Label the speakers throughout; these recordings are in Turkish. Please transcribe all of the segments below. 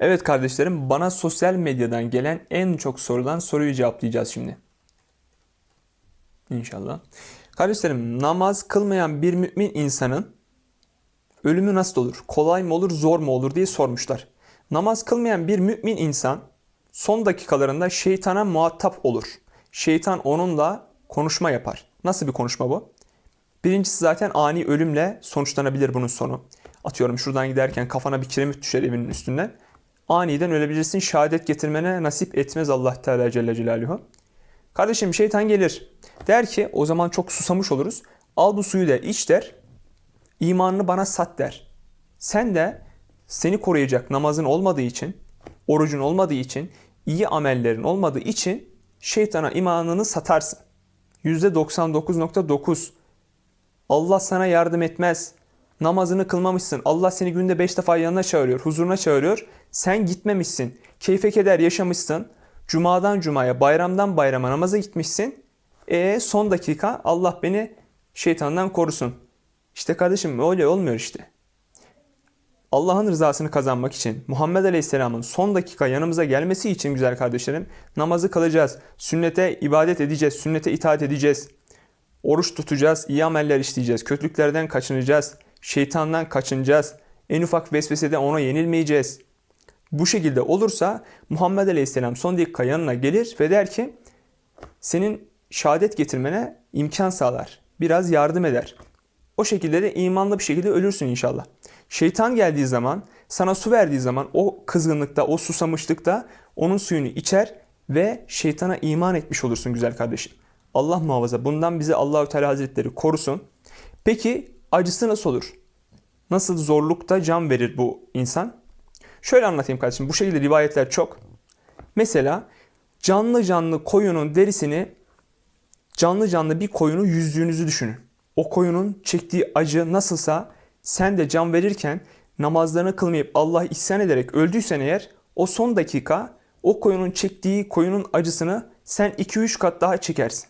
Speaker 1: Evet kardeşlerim, bana sosyal medyadan gelen en çok sorulan soruyu cevaplayacağız şimdi. İnşallah. Kardeşlerim, namaz kılmayan bir mümin insanın ölümü nasıl olur? Kolay mı olur, zor mu olur diye sormuşlar. Namaz kılmayan bir mümin insan son dakikalarında şeytana muhatap olur. Şeytan onunla konuşma yapar. Nasıl bir konuşma bu? Birincisi zaten ani ölümle sonuçlanabilir bunun sonu. Atıyorum şuradan giderken kafana bir kiremit düşer evinin üstünden. Aniden ölebilirsin. Şehadet getirmene nasip etmez Allah Teala Celle Celaluhu. Kardeşim şeytan gelir. Der ki o zaman çok susamış oluruz. Al bu suyu der iç der. İmanını bana sat der. Sen de seni koruyacak namazın olmadığı için, orucun olmadığı için, iyi amellerin olmadığı için şeytana imanını satarsın. %99.9 Allah sana yardım etmez. Namazını kılmamışsın. Allah seni günde 5 defa yanına çağırıyor, huzuruna çağırıyor. Sen gitmemişsin. Keyfe keder yaşamışsın. Cumadan cumaya, bayramdan bayrama namaza gitmişsin. E son dakika Allah beni şeytandan korusun. İşte kardeşim öyle olmuyor işte. Allah'ın rızasını kazanmak için, Muhammed Aleyhisselam'ın son dakika yanımıza gelmesi için güzel kardeşlerim, namazı kılacağız, sünnete ibadet edeceğiz, sünnete itaat edeceğiz, oruç tutacağız, iyi ameller işleyeceğiz, kötülüklerden kaçınacağız, şeytandan kaçınacağız, en ufak vesvesede ona yenilmeyeceğiz. Bu şekilde olursa Muhammed Aleyhisselam son dakika yanına gelir ve der ki, senin şehadet getirmene imkan sağlar, biraz yardım eder. O şekilde de imanlı bir şekilde ölürsün inşallah. Şeytan geldiği zaman, sana su verdiği zaman o kızgınlıkta, o susamışlıkta onun suyunu içer ve şeytana iman etmiş olursun güzel kardeşim. Allah muhafaza bundan bizi Allahü Teala Hazretleri korusun. Peki acısı nasıl olur? Nasıl zorlukta can verir bu insan? Şöyle anlatayım kardeşim. Bu şekilde rivayetler çok. Mesela canlı canlı koyunun derisini canlı canlı bir koyunu yüzdüğünüzü düşünün. O koyunun çektiği acı nasılsa sen de can verirken namazlarını kılmayıp Allah isyan ederek öldüysen eğer o son dakika o koyunun çektiği koyunun acısını sen 2-3 kat daha çekersin.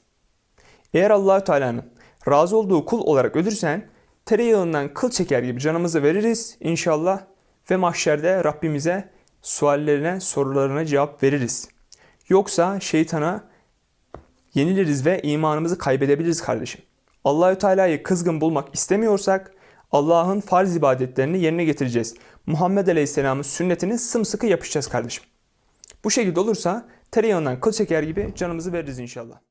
Speaker 1: Eğer Allahü Teala'nın razı olduğu kul olarak ölürsen tereyağından kıl çeker gibi canımızı veririz inşallah ve mahşerde Rabbimize suallerine, sorularına cevap veririz. Yoksa şeytana yeniliriz ve imanımızı kaybedebiliriz kardeşim. Allahü Teala'yı kızgın bulmak istemiyorsak Allah'ın farz ibadetlerini yerine getireceğiz. Muhammed Aleyhisselam'ın sünnetini sımsıkı yapışacağız kardeşim. Bu şekilde olursa tereyağından kıl çeker gibi canımızı veririz inşallah.